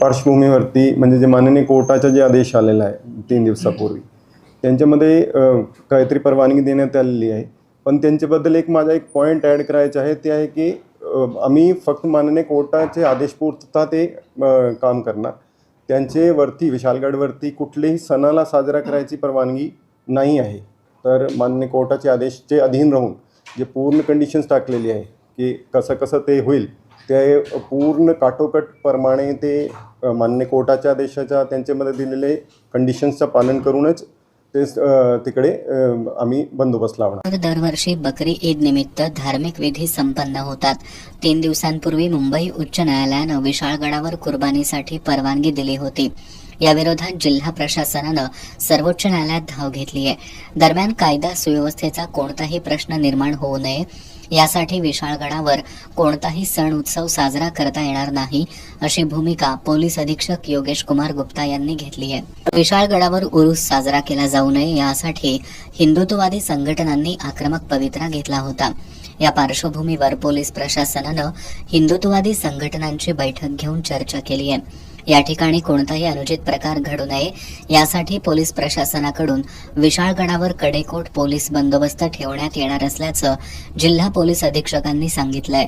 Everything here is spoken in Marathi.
पार्श्वभूमीवरती म्हणजे जे माननीय कोर्टाचा जे आदेश आलेला आहे तीन दिवसापूर्वी त्यांच्यामध्ये काहीतरी परवानगी देण्यात आलेली आहे. पण त्यांच्याबद्दल एक माझा एक पॉईंट ॲड करायचा आहे ते आहे की आम्ही फक्त माननीय कोर्टाचे आदेश पूर्तता ते काम करणार. त्यांचे वरती विशालगडवरती कुठलेही सणाला साजरा करायची परवानगी नाही आहे. तर माननीय कोर्टाचे आदेशचे अधीन राहून जे पूर्ण कंडिशन्स टाकलेली आहे की कसं कसं ते होईल ते पूर्ण काटोकट प्रमाणे ते मान्य कोर्टाच्या आदेशाच्या त्यांच्यामध्ये दिलेले कंडिशन्सचं पालन करूनच ते तिकडे आम्ही बंदोबस्त लावणार. दरवर्षी बकरी ईद निमित्त धार्मिक विधी संपन्न होतात. तीन दिवसांपूर्वी मुंबई उच्च न्यायालयानं विशाळगडावर कुर्बानीसाठी परवानगी दिली होती. याविरोधात जिल्हा प्रशासनानं सर्वोच्च न्यायालयात धाव घेतली आहे. दरम्यान कायदा सुव्यवस्थेचा कोणताही प्रश्न निर्माण होऊ नये. यासाठी विशाळगडावर कोणताही सण उत्सव साजरा करता येणार नाही अशी भूमिका पोलीस अधीक्षक योगेश कुमार गुप्ता यांनी घेतली आहे. विशाळगडावर उरूस साजरा केला जाऊ नये यासाठी हिंदुत्ववादी संघटनांनी आक्रमक पवित्रा घेतला होता. या पार्श्वभूमीवर पोलीस प्रशासनानं हिंदुत्ववादी संघटनांची बैठक घेऊन चर्चा केली आहे. या ठिकाणी कोणताही अनुचित प्रकार घडू नये. यासाठी पोलीस प्रशासनाकडून विशाळगडावर कडेकोट पोलीस बंदोबस्त ठेवण्यात येणार असल्याचं जिल्हा पोलीस अधीक्षकांनी सांगितलंय.